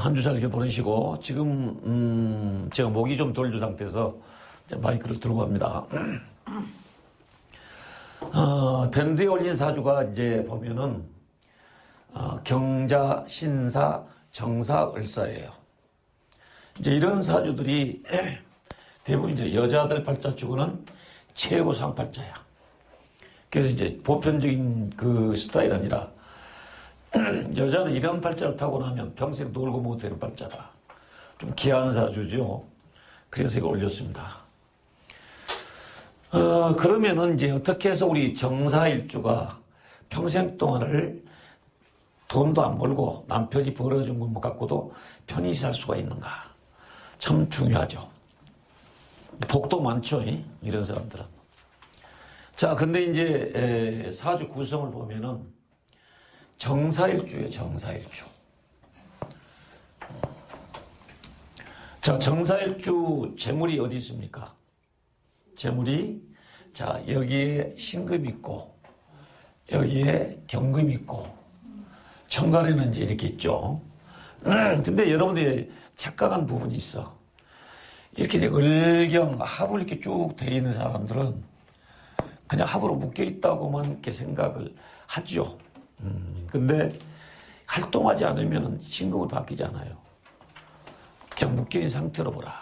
한 주 잘 이렇게 보내시고 지금 음, 제가 목이 좀 돌주 상태에서 마이크를 들고 갑니다. 어, 밴드에 올린 사주가 이제 보면은 어, 경자, 신사, 정사, 을사예요. 이제 이런 사주들이 대부분 이제 여자들 팔자치고는 최고 상팔자야. 그래서 이제 보편적인 그 스타일 아니라 여자는 이런 팔자를 타고 나면 평생 놀고 못 되는 팔자다. 좀 귀한 사주죠. 그래서 이거 올렸습니다. 어, 그러면은 이제 어떻게 해서 우리 정사일주가 평생 동안을 돈도 안 벌고 남편이 벌어준 것만 갖고도 편히 살 수가 있는가. 참 중요하죠. 복도 많죠. 이? 이런 사람들은. 자, 근데 이제 에, 사주 구성을 보면은 정사일주예요, 정사일주. 자, 정사일주 재물이 어디 있습니까? 재물이 자, 여기에 신금 있고 여기에 경금 있고 천간에는 이제 이렇게 있죠. 근데 여러분들이 착각한 부분이 있어. 이렇게 을경 합을 이렇게 쭉 돼 있는 사람들은 그냥 합으로 묶여 있다고만 이렇게 생각을 하죠. 음, 근데 활동하지 않으면 신금을 바뀌잖아요. 그냥 묶여 있는 상태로 보라.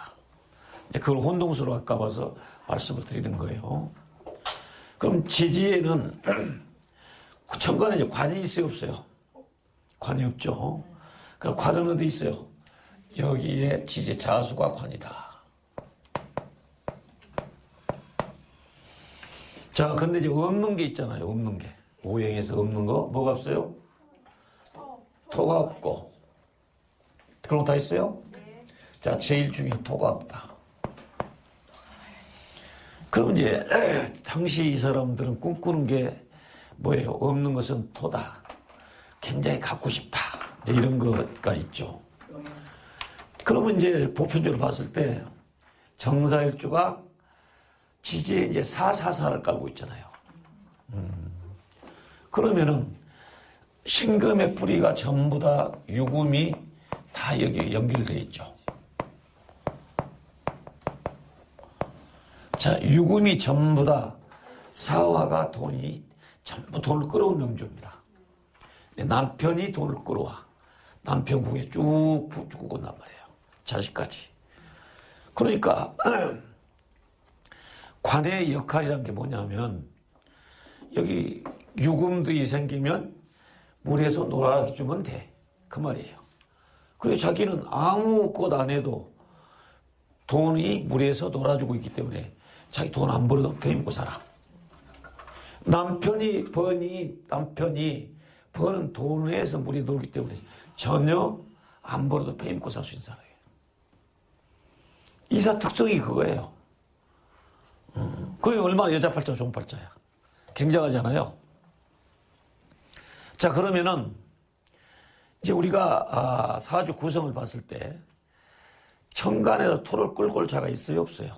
그걸 혼동수로 아까워서 말씀을 드리는 거예요. 그럼 지지에는 천간에 관이 있어요, 없어요? 관이 없죠. 그럼 관은 어디 있어요? 여기에 지지 자수가 관이다. 자, 근데 이제 없는 게 있잖아요. 없는 게. 오행에서 없는 거. 뭐가 없어요? 토가 없고. 그런 거 다 있어요? 자, 제일 중요한 토가 없다. 그럼 이제, 당시 이 사람들은 꿈꾸는 게 뭐예요? 없는 것은 토다. 굉장히 갖고 싶다. 이제 이런 거가 있죠. 그러면 이제 보편적으로 봤을 때 정사일주가 지지에 이제 사사사를 깔고 있잖아요. 음. 그러면은 신금의 뿌리가 전부 다 유금이 다 여기 연결되어 있죠. 자, 유금이 전부 다 사화가 돈이 전부 돈을 끌어온 명조입니다. 남편이 돈을 끌어와. 남편 궁에 쭉 온단 말이에요. 자식까지. 그러니까 관의 역할이란 게 뭐냐면 여기 유금들이 생기면 물에서 놀아주면 돼. 그 말이에요. 그리고 자기는 아무 것 안 해도 돈이 물에서 놀아주고 있기 때문에 자기 돈 안 벌어도 배 먹고 살아. 남편이 버니 남편이 버는 돈에서 물이 놀기 때문에 전혀 안 벌어도 배 먹고 살 수 있는 사람이에요. 이사 특성이 그거예요. 그게 얼마나 여자 팔자 좋은 팔자야. 굉장하잖아요. 자, 그러면은, 이제 우리가, 아, 사주 구성을 봤을 때, 천간에서 토를 끌고 올 자가 있어요, 없어요?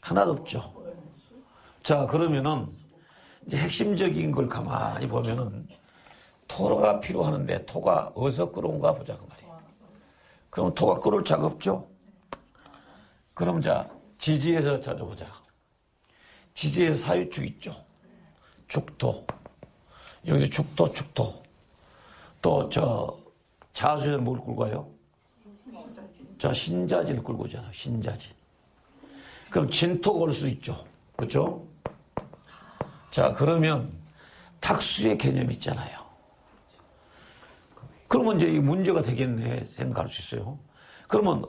하나도 없죠. 자, 그러면은, 이제 핵심적인 걸 가만히 보면은, 토가 필요하는데, 토가 어디서 끌어온가 보자, 그 말이에요. 그럼 토가 끌어올 자가 없죠? 그럼 자, 지지에서 찾아보자. 지지에서 사유축 있죠. 축토. 여기도 축토, 축토. 또저 자수에는 뭘 끌고 가요? 자, 신자진을 끌고 오잖아. 신자진. 그럼 진토가 올수 있죠. 그렇죠? 자, 그러면 탁수의 개념이 있잖아요. 그러면 이제 이 문제가 되겠네 생각할 수 있어요. 그러면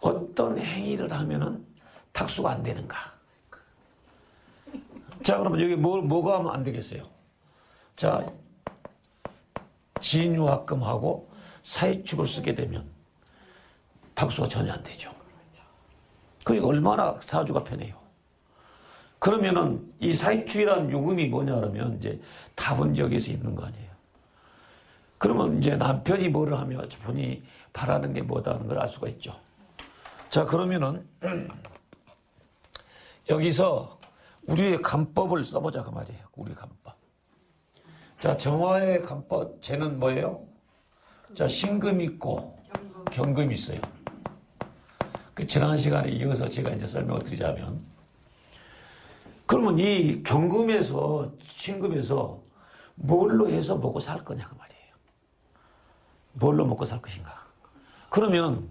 어떤 행위를 하면은 탁수가 안 되는가? 자, 그러면 여기 뭐, 뭐가 하면 안 되겠어요? 자, 진유합금하고 사회축을 쓰게 되면 탁수가 전혀 안 되죠. 그러니까 얼마나 사주가 편해요. 그러면은 이 사회축이라는 요금이 뭐냐 그러면 이제 답은 여기서 있는 거 아니에요. 그러면 이제 남편이 뭐를 하며 본인이 바라는 게 뭐다는 걸 알 수가 있죠. 자, 그러면은 여기서 우리의 간법을 써보자 그 말이에요. 우리 간법. 자, 정화의 간법 쟤는 뭐예요? 자, 신금 있고 경금 있어요. 그 지난 시간에 이어서 제가 이제 설명을 드리자면 그러면 이 경금에서 신금에서 뭘로 해서 먹고 살 거냐 그 말이에요. 뭘로 먹고 살 것인가. 그러면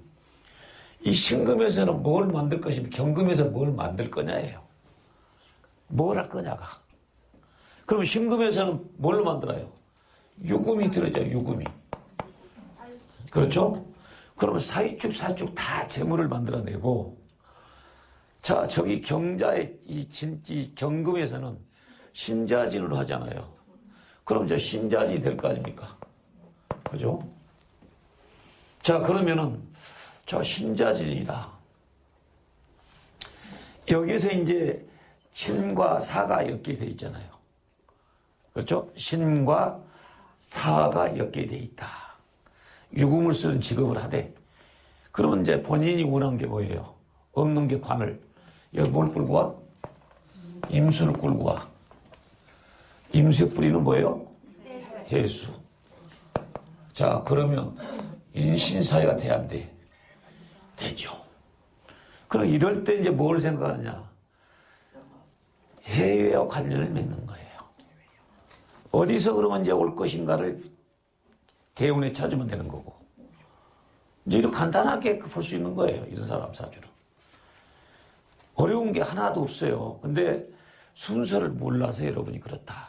이 신금에서는 뭘 만들 것이며 경금에서 뭘 만들 거냐예요. 뭘 할 거냐가. 그럼 신금에서는 뭘로 만들어요? 유금이 들어져요, 유금이. 그렇죠? 그러면 사이축, 사축 다 재물을 만들어내고, 자, 저기 경자의 이, 진, 이 경금에서는 신자진으로 하잖아요. 그럼 저 신자진이 될 거 아닙니까? 그죠? 자, 그러면은, 저 신자진이다. 여기서 이제 신과 사가 엮게 돼 있잖아요. 그렇죠? 신과 사가 엮게 돼 있다. 유금을 쓰는 직업을 하되, 그러면 이제 본인이 원하는 게 뭐예요? 없는 게 관을. 여기 뭘 끌고 와? 임수를 끌고 와. 임수의 뿌리는 뭐예요? 해수. 자, 그러면 인신사회가 돼야 안 돼? 되죠. 그럼 이럴 때 이제 뭘 생각하느냐? 해외와 관련을 맺는 거예요. 어디서 그러면 이제 올 것인가를 대운에 찾으면 되는 거고. 이제 이렇게 간단하게 볼 수 있는 거예요. 이런 사람 사주는. 어려운 게 하나도 없어요. 근데 순서를 몰라서 여러분이 그렇다.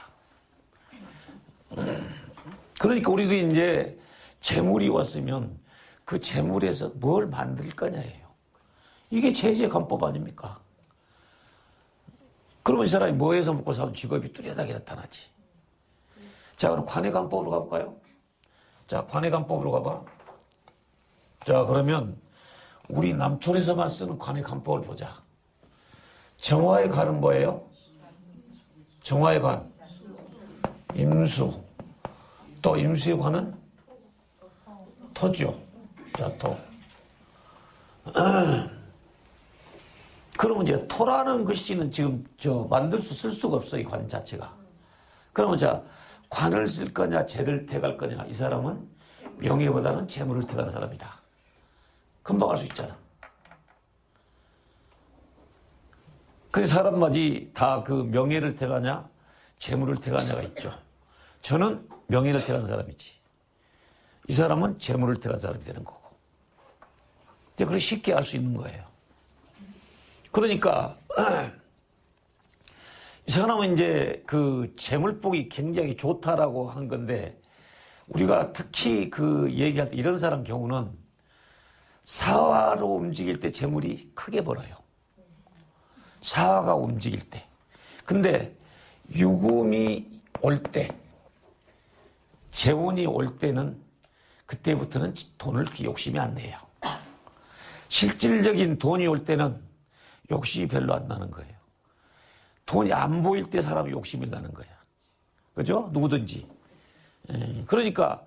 그러니까 우리도 이제 재물이 왔으면 그 재물에서 뭘 만들 거냐예요. 이게 제재관법 아닙니까? 그러면 이 사람이 뭐해서 먹고 사는 직업이 뚜렷하게 나타나지. 자, 그럼 관해관법으로 가볼까요? 자, 관해관법으로 가봐. 자, 그러면 우리 남촌에서만 쓰는 관해관법을 보자. 정화의 관은 뭐예요? 정화의 관. 임수. 또 임수의 관은 토죠. 자, 토. 그러면 이제 토라는 글씨는 지금 저 만들 수 쓸 수가 없어, 이 관 자체가. 그러면 자, 관을 쓸 거냐, 재를 택할 거냐, 이 사람은 명예보다는 재물을 택하는 사람이다. 금방 알 수 있잖아. 그 사람마다 다그 명예를 택하냐, 재물을 택하냐가 있죠. 저는 명예를 택하는 사람이지. 이 사람은 재물을 택한 사람이 되는 거고. 이제 그걸 쉽게 알 수 있는 거예요. 그러니까 이 사람은 이제 그 재물복이 굉장히 좋다라고 한 건데 우리가 특히 그 얘기할 때 이런 사람 경우는 사화로 움직일 때 재물이 크게 벌어요. 사화가 움직일 때. 근데 유금이 올 때, 재운이 올 때는 그때부터는 돈을 그렇게 욕심이 안 내요. 실질적인 돈이 올 때는 욕심이 별로 안 나는 거예요. 돈이 안 보일 때 사람이 욕심이 나는 거야. 그죠? 누구든지. 예, 그러니까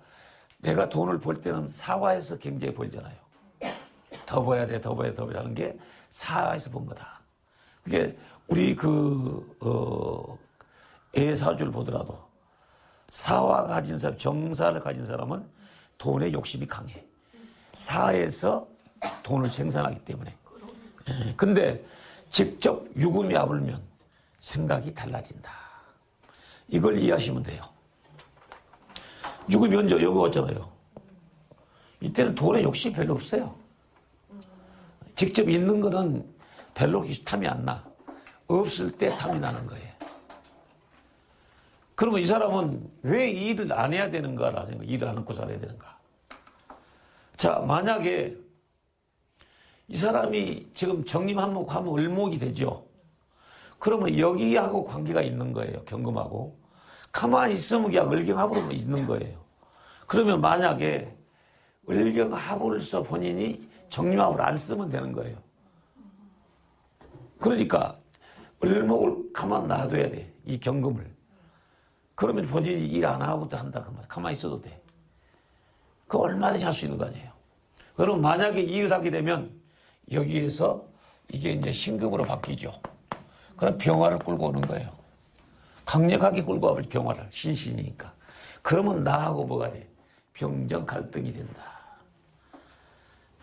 내가 돈을 벌 때는 사화에서 굉장히 벌잖아요. 더 벌어야 돼, 더 벌어야 돼, 더 벌어야 하는 게 사화에서 본 거다. 그게 우리 그, 어, 애사주를 보더라도 사화 가진 사람, 정사를 가진 사람은 돈에 욕심이 강해. 사에서 돈을 생산하기 때문에. 예, 근데 직접 유금이 아불면 생각이 달라진다. 이걸 이해하시면 돼요. 유금이 언제 여기 왔잖아요. 이때는 돈에 욕심이 별로 없어요. 직접 있는 거는 별로 탐이 안 나. 없을 때 탐이 나는 거예요. 그러면 이 사람은 왜 일을 안 해야 되는가라 생각, 일을 안 하고 살아야 되는가. 자, 만약에 이 사람이 지금 정림한목 하면 을목이 되죠. 그러면 여기하고 관계가 있는 거예요. 경금하고. 가만히 있으면 그냥 을경합으로 있는 거예요. 그러면 만약에 을경합을 써 본인이 정림합을 안 쓰면 되는 거예요. 그러니까 을목을 가만 놔둬야 돼. 이 경금을. 그러면 본인이 일 안 하고도 한다. 그 말. 가만히 있어도 돼. 그 얼마든지 할 수 있는 거 아니에요. 그럼 만약에 일을 하게 되면 여기에서 이게 이제 신금으로 바뀌죠. 그럼 병화를 끌고 오는 거예요. 강력하게 끌고 와버려 병화를 신신이니까. 그러면 나하고 뭐가 돼? 병정 갈등이 된다.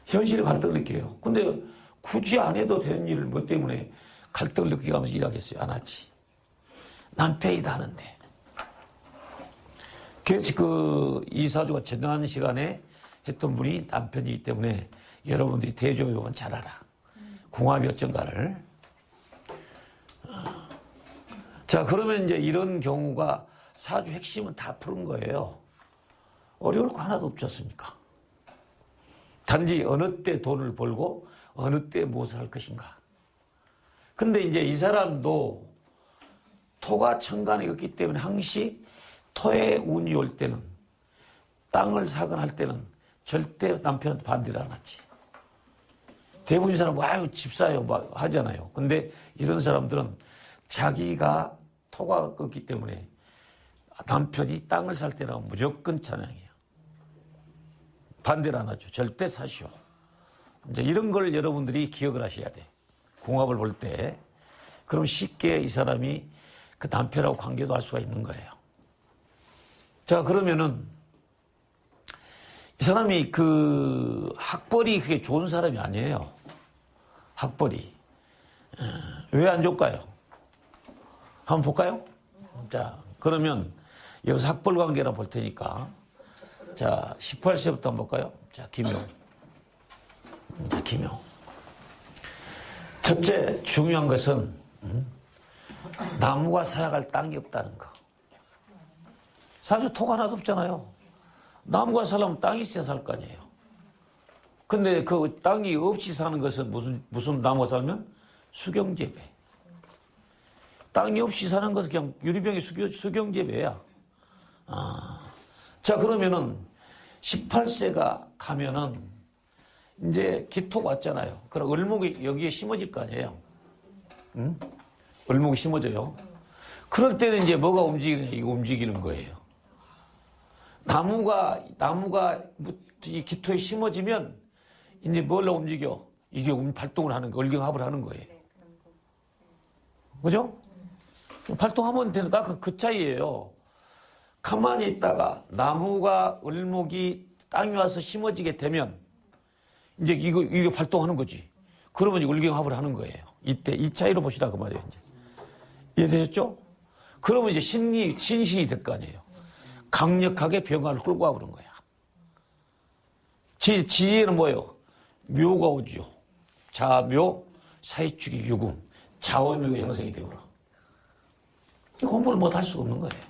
현실에 갈등을 느껴요. 근데 굳이 안 해도 되는 일을 뭐 때문에 갈등을 느끼게 하면서 일하겠어요? 안 하지. 남편이 다 하는데. 그래서 그 이사주가 지난 시간에 했던 분이 남편이기 때문에 여러분들이 대조요원 잘 알아. 궁합이 어쩐가를. 어. 자, 그러면 이제 이런 경우가 사주 핵심은 다 푸른 거예요. 어려울 거 하나도 없지 않습니까? 단지 어느 때 돈을 벌고 어느 때 무엇을 할 것인가. 근데 이제 이 사람도 토가 천간에 없기 때문에 항시 토의 운이 올 때는 땅을 사거나 할 때는 절대 남편한테 반대를 안 하지. 대부분 사람은 아유 집 사요 막 하잖아요. 근데 이런 사람들은 자기가 토가 없기 때문에 남편이 땅을 살 때는 무조건 찬양해요. 반대를 안 하죠. 절대 사시오. 이제 이런 걸 여러분들이 기억을 하셔야 돼. 궁합을 볼 때. 그럼 쉽게 이 사람이 그 남편하고 관계도 할 수가 있는 거예요. 자, 그러면은 이 사람이 그 학벌이 그게 좋은 사람이 아니에요. 학벌이. 왜 안 좋을까요? 한번 볼까요? 자, 그러면 여기서 학벌 관계를 볼 테니까. 자, 18세부터 한번 볼까요? 자, 김효. 자, 김효. 첫째, 중요한 것은, 음, 나무가 살아갈 땅이 없다는 거. 사실 토가 하나도 없잖아요. 나무가 살려면 땅이 있어야 살 거 아니에요. 근데 그 땅이 없이 사는 것은 무슨, 무슨 나무가 살면? 수경재배. 땅이 없이 사는 것은 그냥 유리병의 수경, 수경재배야. 아. 자, 그러면은 18세가 가면은 이제 기토가 왔잖아요. 그럼 을목이 여기에 심어질 거 아니에요. 응? 을목이 심어져요. 그럴 때는 이제 뭐가 움직이느냐, 이거 움직이는 거예요. 나무가, 나무가 이 기토에 심어지면 이제 뭘로 움직여? 이게 움- 발동을 하는 거, 을경합을 하는 거예요. 그죠? 발동하면 되니까 그, 그 차이예요. 가만히 있다가 나무가 을목이 땅에 와서 심어지게 되면 이제 이거 이거 발동하는 거지. 그러면 이제 을경합을 하는 거예요. 이때 이 차이로 보시라 그 말이에요. 이제 이해되셨죠? 그러면 이제 신이 신신이 될 거 아니에요. 강력하게 병화를 끌고 와 그런 거야. 지, 지혜는 뭐예요? 묘가 오죠. 자묘, 사이축이 유금, 자원묘가 형성이 되오라. 공부를 못 할 수가 없는 거예요.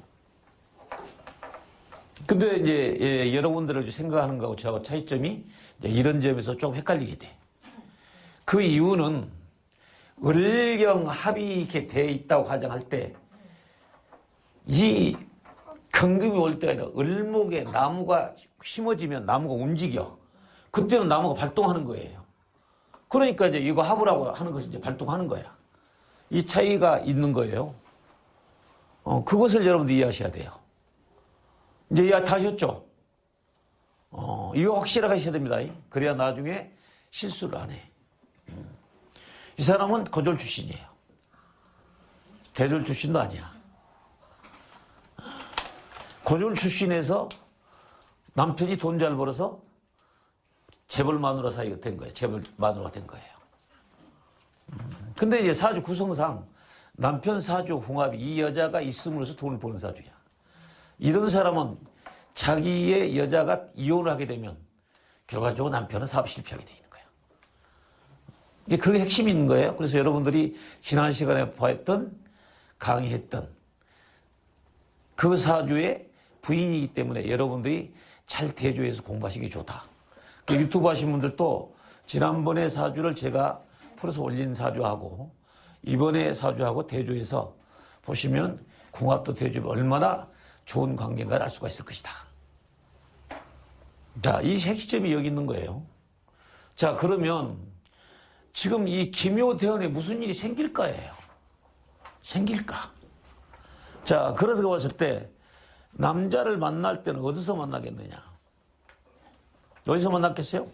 근데 이제 예, 여러분들을 생각하는 거하고 저하고 차이점이 이런 점에서 좀 헷갈리게 돼. 그 이유는 을경 합이 이렇게 돼 있다고 가정할 때 이 경금이 올 때가 아니라 을목에 나무가 심어지면 나무가 움직여. 그때는 나무가 발동하는 거예요. 그러니까 이제 이거 합으라고 하는 것이 이제 발동하는 거야. 이 차이가 있는 거예요. 어, 그것을 여러분들 이해하셔야 돼요. 이제 이해 다 하셨죠? 어, 이거 확실하게 하셔야 됩니다. 그래야 나중에 실수를 안 해. 음. 이 사람은 거절 출신이에요. 대졸 출신도 아니야. 거졸 출신에서 남편이 돈 잘 벌어서 재벌 마누라 사이가 된 거예요. 재벌 마누라가 된 거예요. 음, 근데 이제 사주 구성상 남편 사주 궁합이 이 여자가 있음으로써 돈을 버는 사주야. 이런 사람은 자기의 여자가 이혼을 하게 되면 결과적으로 남편은 사업 실패하게 돼 있는 거예요. 이게 그게 핵심이 있는 거예요. 그래서 여러분들이 지난 시간에 보았던 강의했던 그 사주의 부인이기 때문에 여러분들이 잘 대조해서 공부하시기 좋다. 그 유튜브 하신 분들도 지난번에 사주를 제가 풀어서 올린 사주하고 이번에 사주하고 대조해서 보시면 궁합도 대조하면 얼마나 좋은 관계인가를 알 수가 있을 것이다. 자, 이 핵심이 여기 있는 거예요. 자, 그러면 지금 이 기묘대원에 무슨 일이 생길까예요. 생길까? 자, 그래서 봤을 때 남자를 만날 때는 어디서 만나겠느냐? 어디서 만났겠어요?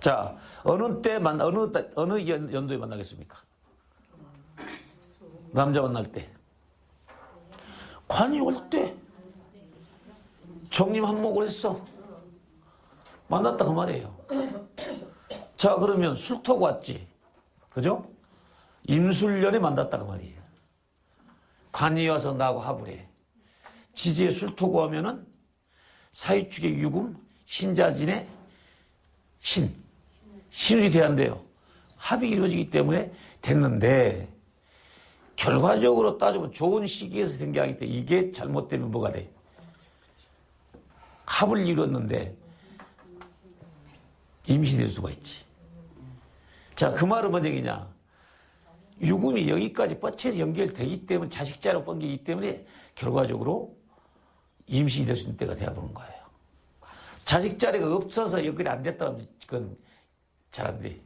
자, 어느 때 만, 어느, 때- 어느 연, 연도에 만나겠습니까? 남자 만날 때. 관이 올 때. 정림 한몫을 했어. 만났다 그 말이에요. 자 그러면 술토고 왔지. 그죠? 임술년에 만났다 그 말이에요. 관이 와서 나하고 합을 해. 지지에 술토고 하면은 사유축의 유금, 신자진의 신, 신이 돼야 한대요. 합이 이루어지기 때문에 됐는데 결과적으로 따지면 좋은 시기에서 된 게 아니기 때문에 이게 잘못되면 뭐가 돼? 합을 이뤘는데 임신될 수가 있지. 자, 그 말은 뭔 얘기냐? 유금이 여기까지 뻗쳐서 연결되기 때문에 자식자로 뻗기기 때문에 결과적으로 임신이 될 수 있는 때가 되어보는 거예요. 자식 자리가 없어서 연결이 안 됐다면 그건 돼.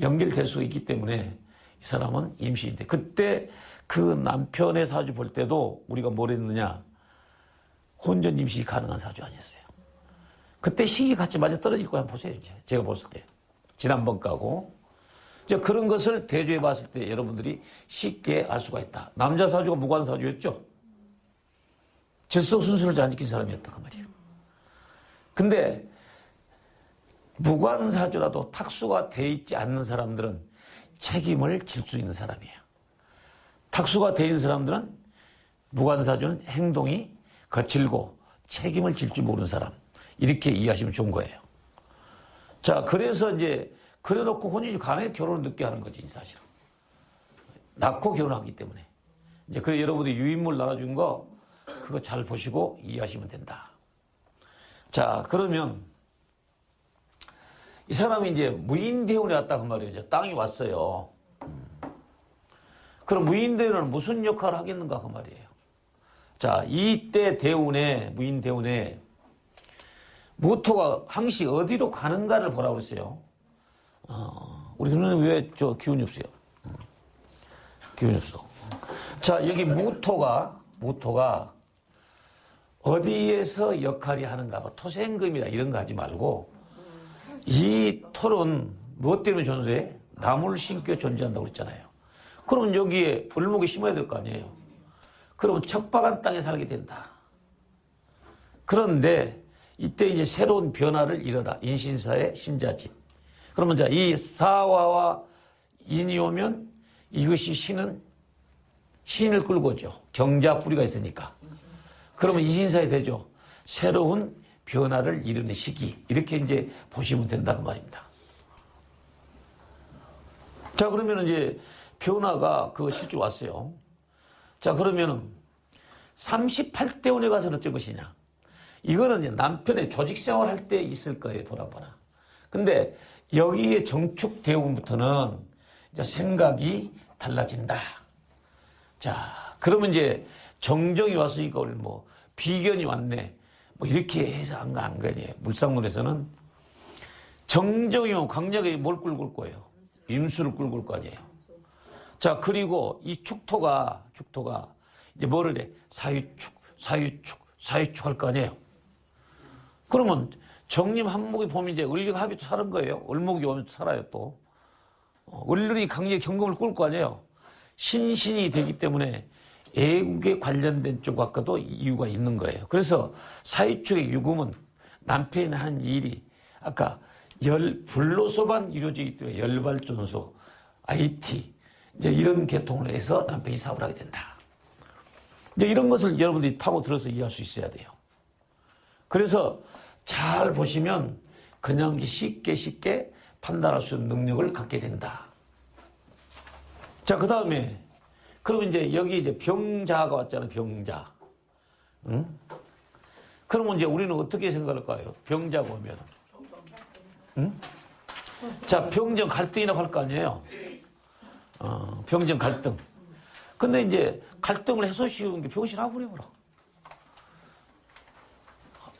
연결될 수 있기 때문에 이 사람은 임신인데 그때 그 남편의 사주 볼 때도 우리가 뭘 했느냐 혼전 임신이 가능한 사주 아니었어요. 그때 시기 같이 맞아 떨어질 거야 보세요 이제 제가 봤을 때 지난번 가고 이제 그런 것을 대조해 봤을 때 여러분들이 쉽게 알 수가 있다. 남자 사주가 무관 사주였죠. 질서 순서를 잘안 지킨 사람이었다 그 말이에요. 근데 무관 사주라도 탁수가 돼 있지 않는 사람들은 책임을 질 수 있는 사람이에요. 탁수가 돼 있는 사람들은 무관 사주는 행동이 거칠고 책임을 질 줄 모르는 사람. 이렇게 이해하시면 좋은 거예요. 자, 그래서 이제 그래놓고 혼인이 가능해 결혼을 늦게 하는 거지, 사실은. 낳고 결혼하기 때문에. 이제 그래 여러분들이 유인물 나눠준 거 그거 잘 보시고 이해하시면 된다. 자, 그러면 이 사람이 이제 무인대운에 왔다 그 말이에요. 이제 땅이 왔어요. 음. 그럼 무인대운은 무슨 역할을 하겠는가 그 말이에요. 자, 이때 대운에 무인대운에 무토가 항시 어디로 가는가를 보라고 했어요. 어, 우리 누는 왜 저 기운이 없어요? 음. 기운이 없어. 자, 여기 무토가 무토가 어디에서 역할이 하는가, 뭐 토생금이다 이런 거 하지 말고 이 토는 무엇 때문에 존재해? 나무를 심겨 존재한다고 그랬잖아요. 그러면 여기에 을목이 심어야 될 거 아니에요. 그러면 척박한 땅에 살게 된다. 그런데 이때 이제 새로운 변화를 일어나 인신사의 신자진. 그러면 자, 이 사화와 인이 오면 이것이 신은 신을 끌고 오죠. 경자 뿌리가 있으니까. 그러면 이신사에 되죠. 새로운 변화를 이루는 시기. 이렇게 이제 보시면 된다고 말입니다. 자, 그러면 이제 변화가 그 실제 왔어요. 자, 그러면은 38대 운에 가서는 어쩔 것이냐. 이거는 이제 남편의 조직 생활 할 때 있을 거예요, 보라 보라. 근데 여기에 정축 대운부터는 이제 생각이 달라진다. 자, 그러면 이제 정정이 왔으니까 오늘 뭐 비견이 왔네. 뭐 이렇게 해서 안 가, 안 가냐. 물상론에서는 정정이면 강력하게 뭘 끌고 올 거예요? 임수를 끌고 올 거 아니에요. 자, 그리고 이 축토가, 축토가 이제 뭐를 해? 사유축, 사유축, 사유축 할 거 아니에요. 그러면 정림 한목이 보면 이제 을령 합이 사는 거예요. 을목이 오면 살아요 또. 어, 을령이 강력히 경금을 끌거 아니에요. 신신이 되기 때문에 애국에 관련된 쪽과도 이유가 있는 거예요. 그래서 사유축의 유금은 남편이 하는 일이 아까 열 불로소만 이루어지기 때문에 열발전소, IT 이제 이런 계통을 해서 남편이 사업을 하게 된다. 이제 이런 것을 여러분들이 파고 들어서 이해할 수 있어야 돼요. 그래서 잘 보시면 그냥 쉽게 쉽게 판단할 수 있는 능력을 갖게 된다. 자, 그 다음에 그러면 이제 여기 이제 병자가 왔잖아요. 병자. 응? 그러면 이제 우리는 어떻게 생각할까요? 병자가 오면. 응? 자, 병정 갈등이라고 할 거 아니에요? 어, 병정 갈등. 근데 이제 갈등을 해소시키는 게 병신 합을해버려.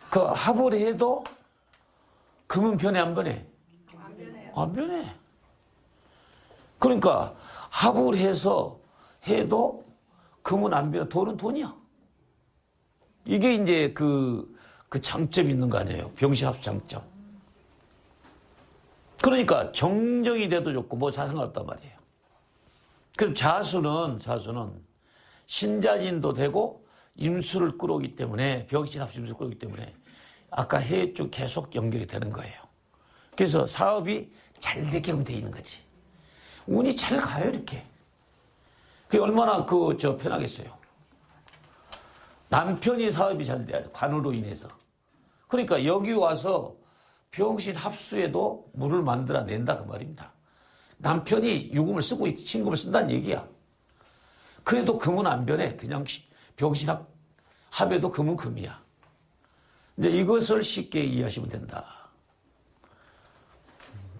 그 합을 해도 금은 변해 안 변해? 안 변해요. 안 변해. 그러니까 합을 해서 해도 금은 안 변해. 돈은 돈이야. 이게 이제 그, 그 장점이 있는 거 아니에요. 병시합수 장점. 그러니까 정정이 돼도 좋고 뭐 상관없단 말이에요. 그럼 자수는, 자수는 신자진도 되고 임수를 끌어오기 때문에 벽신 합수 임수를 끌어오기 때문에 아까 해쪽 계속 연결이 되는 거예요. 그래서 사업이 잘 되게끔 돼 있는 거지. 운이 잘 가요 이렇게. 그게 얼마나 그 저 편하겠어요. 남편이 사업이 잘 돼야 돼 관으로 인해서. 그러니까 여기 와서 병신 합수에도 물을 만들어낸다 그 말입니다. 남편이 유금을 쓰고 있, 신금을 쓴다는 얘기야. 그래도 금은 안 변해. 그냥 시- 병신 합, 합에도 금은 금이야. 이제 이것을 쉽게 이해하시면 된다.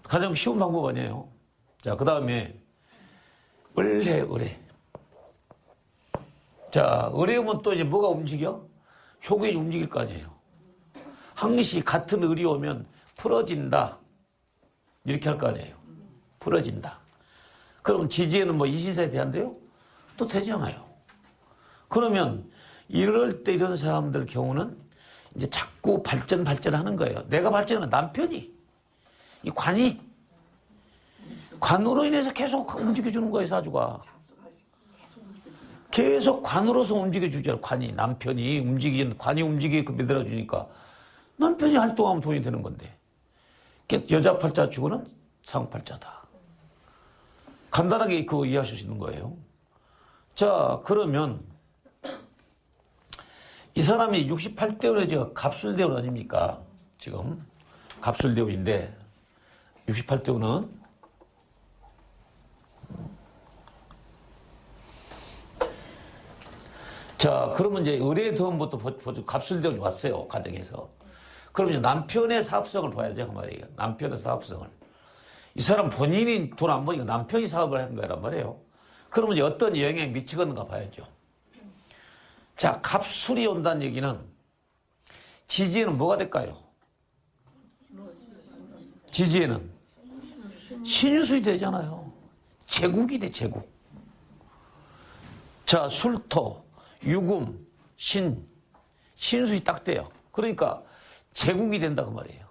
가장 쉬운 방법 아니에요. 자, 그 다음에 을해, 을해. 자, 을해오면 또 이제 뭐가 움직여? 효균이 움직일 거 아니에요. 항시 같은 을이 오면 풀어진다. 이렇게 할 거 아니에요. 풀어진다. 그럼 지지에는 뭐 이시사에 대한대요? 또 되잖아요. 그러면 이럴 때 이런 사람들 경우는 이제 자꾸 발전 발전하는 거예요. 내가 발전은 남편이 이 관이 관으로 인해서 계속 움직여주는 거예요 사주가. 계속 관으로서 움직여주죠 관이 남편이 움직이는 관이 움직이게 만들어주니까 남편이 활동하면 돈이 되는 건데 그 여자 팔자 치고는 상 팔자다. 간단하게 그 이해하실 수 있는 거예요. 자 그러면 이 사람이 68대운에 제가 갑술대운 아닙니까? 지금 갑술대운인데 68대운은 자 그러면 이제 의뢰대운부터 갑술대운이 왔어요 가정에서. 그러면 남편의 사업성을 봐야죠 그 말이에요. 남편의 사업성을. 이 사람 본인이 돈 안 버니까 남편이 사업을 하는 거란 말이에요. 그러면 이제 어떤 영향이 미치겠는가 봐야죠. 자, 갑술이 온다는 얘기는 지지에는 뭐가 될까요? 지지에는 신유술이 되잖아요. 제국이 돼, 제국. 자, 술토, 유금, 신, 신수이 딱 돼요. 그러니까 제국이 된다 그 말이에요.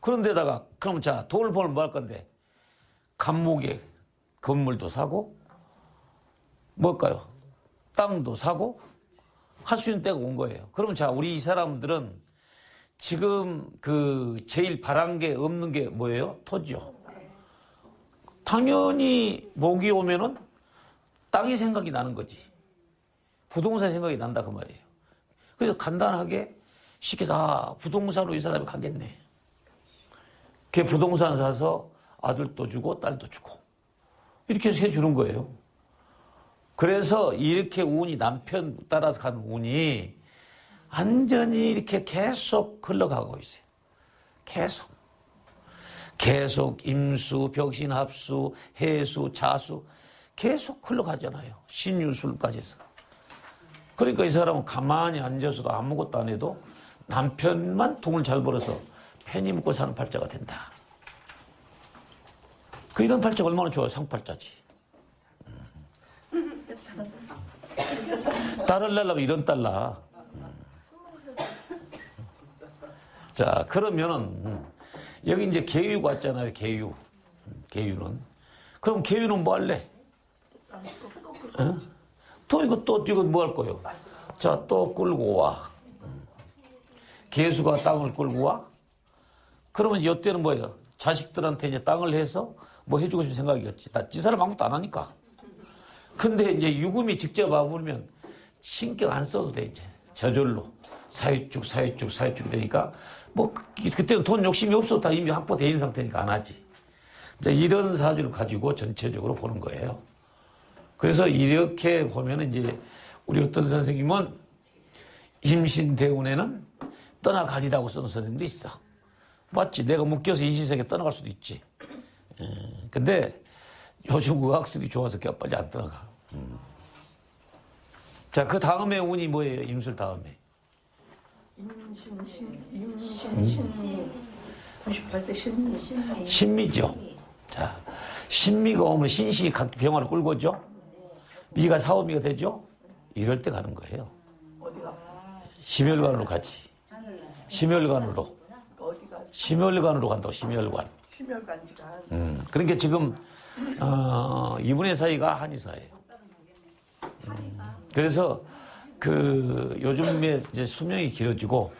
그런데다가 그럼 자, 돈을 벌면 뭐 할 건데? 감목에 건물도 사고 뭘까요? 땅도 사고 할 수 있는 때가 온 거예요. 그러면 자, 우리 이 사람들은 지금 그 제일 바란 게 없는 게 뭐예요? 토지요. 당연히 목이 오면은 땅이 생각이 나는 거지. 부동산 생각이 난다 그 말이에요. 그래서 간단하게 쉽게 다 부동산으로 이 사람이 가겠네. 걔 부동산 사서 아들도 주고 딸도 주고 이렇게 해서 해주는 거예요. 그래서 이렇게 운이 남편 따라서 가는 운이 완전히 이렇게 계속 흘러가고 있어요. 계속. 계속 임수, 벽신합수, 해수, 자수 계속 흘러가잖아요. 신유술까지 해서. 그러니까 이 사람은 가만히 앉아서도 아무것도 안 해도 남편만 돈을 잘 벌어서 편히 먹고 사는 팔자가 된다. 그 이런 팔자가 얼마나 좋아요. 상팔자지. 딸을 낳으려면 이런 딸 낳아. 자, 그러면은, 음, 여기 이제 개유가 왔잖아요, 개유. 음, 개유는. 그럼 개유는 뭐 할래? 어? 또 이거 또 이거 뭐할 거예요? 자, 또 끌고 와. 음. 개수가 땅을 끌고 와? 그러면 이때는 뭐예요? 자식들한테 이제 땅을 해서 뭐 해주고 싶은 생각이겠지. 나이 사람 아무것도 안 하니까. 근데 이제 유금이 직접 와보면 신경 안 써도 돼, 이제. 저절로. 사유축, 사유축, 사유축이 되니까 뭐 그- 그때는 돈 욕심이 없어. 다 이미 확보돼 있는 상태니까 안 하지. 이런 사주를 가지고 전체적으로 보는 거예요. 그래서 이렇게 보면은 이제 우리 어떤 선생님은 임신대운에는 떠나가리라고 쓰는 선생님도 있어. 맞지? 내가 묶여서 이 시세계 떠나갈 수도 있지. 예, 근데 요즘 의학술이 좋아서 그냥 빨리 안 떠나가. 음. 자, 그 다음에 운이 뭐예요? 임술 다음에. 임신, 신, 임신, 신미. 98세 신미. 신미죠. 자, 신미가 오면 신시 각 병화를 끌고 오죠. 미가 사오미가 되죠. 이럴 때 가는 거예요. 심혈관으로 가지. 심혈관으로. 심혈관으로 간다고, 심혈관. 심혈관지가. 음, 그러니까 지금, 어, 이분의 사이가 한의사예요. 음, 그래서 그 요즘에 이제 수명이 길어지고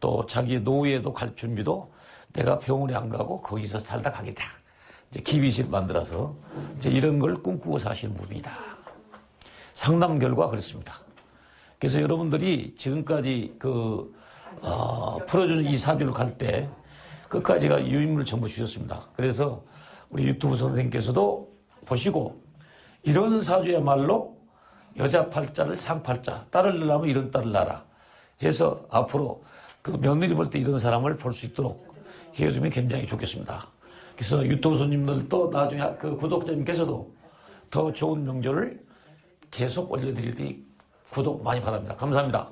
또 자기 노후에도 갈 준비도 내가 병원에 안 가고 거기서 살다 가겠다. 이제 기비실 만들어서 이제 이런 걸 꿈꾸고 사시는 분이다. 상담 결과 그렇습니다. 그래서 여러분들이 지금까지 그 어, 풀어주는 이 사주를 갈 때 끝까지가 유인물을 전부 주셨습니다. 그래서 우리 유튜브 선생님께서도 보시고 이런 사주야말로 여자 팔자를 상팔자 딸을 낳으면 이런 딸을 낳아라 해서 앞으로 그 며느리 볼 때 이런 사람을 볼 수 있도록 해주면 굉장히 좋겠습니다. 그래서 유튜브 손님들도 나중에 그 구독자님께서도 더 좋은 명조를 계속 올려드릴 테니 구독 많이 바랍니다. 감사합니다.